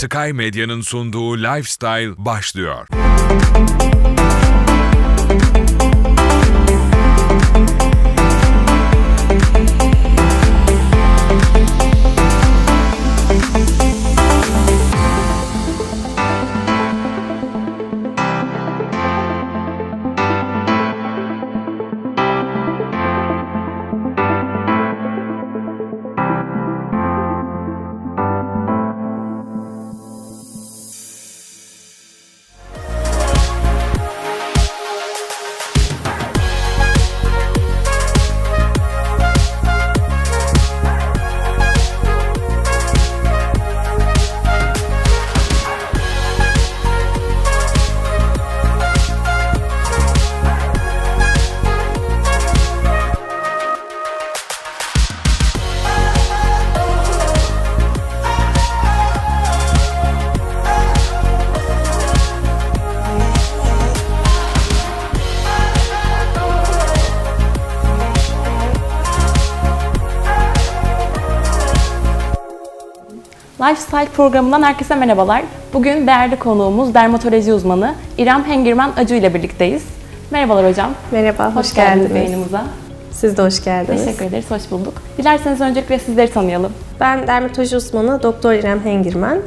Sky Medya'nın sunduğu Lifestyle başlıyor. Lifestyle programından herkese merhabalar. Bugün değerli konuğumuz dermatoloji uzmanı İrem Hengirman Acı ile birlikteyiz. Merhabalar hocam. Merhaba, hoş, Hoş geldiniz geldiniz. yayınımıza. Siz de hoş geldiniz. Teşekkür ederiz, hoş bulduk. Dilerseniz öncelikle sizleri tanıyalım. Ben dermatoloji uzmanı Doktor İrem Hengirmen.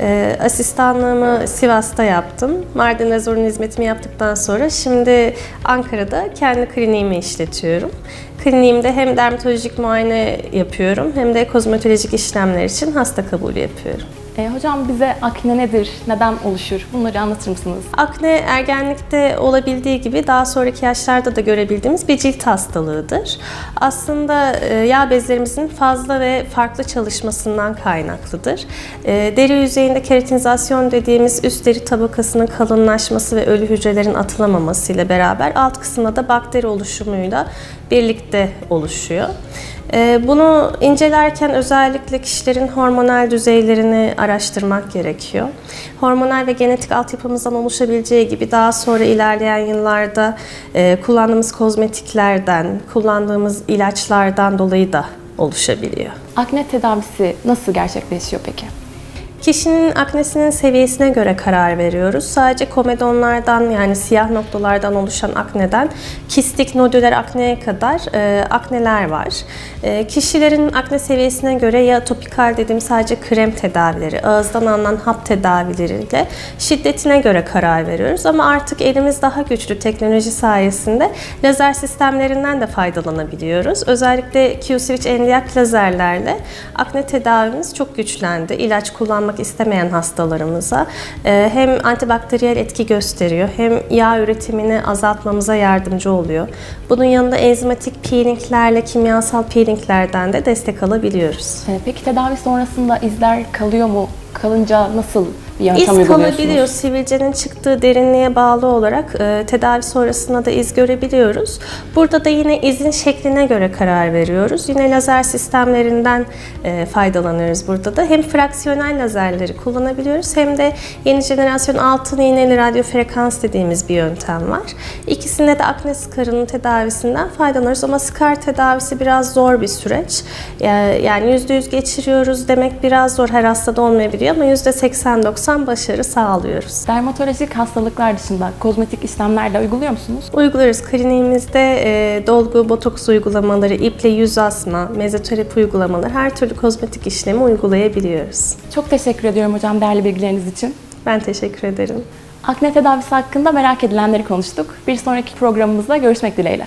Ee, asistanlığımı Sivas'ta yaptım. Mardin'de zorunlu hizmetimi yaptıktan sonra şimdi Ankara'da kendi kliniğimi işletiyorum. Kliniğimde hem dermatolojik muayene yapıyorum hem de kozmetolojik işlemler için hasta kabulü yapıyorum. Ee, hocam bize akne nedir, neden oluşur? Bunları anlatır mısınız? Akne ergenlikte olabildiği gibi daha sonraki yaşlarda da görebildiğimiz bir cilt hastalığıdır. Aslında e, yağ bezlerimizin fazla ve farklı çalışmasından kaynaklıdır. E, Deri yüzeyinde keratinizasyon dediğimiz üst deri tabakasının kalınlaşması ve ölü hücrelerin atılamaması ile beraber alt kısımda da bakteri oluşumuyla birlikte oluşuyor. Ee, Bunu incelerken özellikle kişilerin hormonal düzeylerini araştırmak gerekiyor. Hormonal ve genetik altyapımızdan oluşabileceği gibi daha sonra ilerleyen yıllarda e, kullandığımız kozmetiklerden, kullandığımız ilaçlardan dolayı da oluşabiliyor. Akne tedavisi nasıl gerçekleşiyor peki? Kişinin aknesinin seviyesine göre karar veriyoruz. Sadece komedonlardan yani siyah noktalardan oluşan akneden kistik nodüler akneye kadar e, akneler var. E, kişilerin akne seviyesine göre ya topikal dediğim sadece krem tedavileri, ağızdan alınan hap tedavileriyle şiddetine göre karar veriyoruz. Ama artık elimiz daha güçlü teknoloji sayesinde lazer sistemlerinden de faydalanabiliyoruz. Özellikle Q-Switch endiyak lazerlerle akne tedavimiz çok güçlendi. İlaç kullanmak istemeyen hastalarımıza e, hem antibakteriyel etki gösteriyor hem yağ üretimini azaltmamıza yardımcı oluyor. Bunun yanında enzimatik peelinglerle kimyasal peelinglerden de destek alabiliyoruz. Ee, peki tedavi sonrasında izler kalıyor mu? Kalınca nasıl bir yöntem İz uyguluyorsunuz? kalabiliyor. Sivilcenin çıktığı derinliğe bağlı olarak e, tedavi sonrasında da iz görebiliyoruz. Burada da yine izin şekline göre karar veriyoruz. Yine lazer sistemlerinden e, faydalanıyoruz burada da. Hem fraksiyonel lazerleri kullanabiliyoruz hem de yeni jenerasyon altın iğneli radyo frekans dediğimiz bir yöntem var. İkisinde de akne skarının tedavisinden faydalanıyoruz ama skar tedavisi biraz zor bir süreç. Yani %100 geçiriyoruz demek biraz zor her hastada olmayabiliyor ama %80-90 başarı sağlıyoruz. Dermatolojik hastalıklar dışında kozmetik işlemler de uyguluyor musunuz? Uyguluyoruz. Kliniğimizde e, dolgu, botoks uygulamaları, iple yüz asma, mezoterapi uygulamaları her türlü kozmetik işlemi uygulayabiliyoruz. Çok teşekkür ediyorum hocam değerli bilgileriniz için. Ben teşekkür ederim. Akne tedavisi hakkında merak edilenleri konuştuk. Bir sonraki programımızda görüşmek dileğiyle.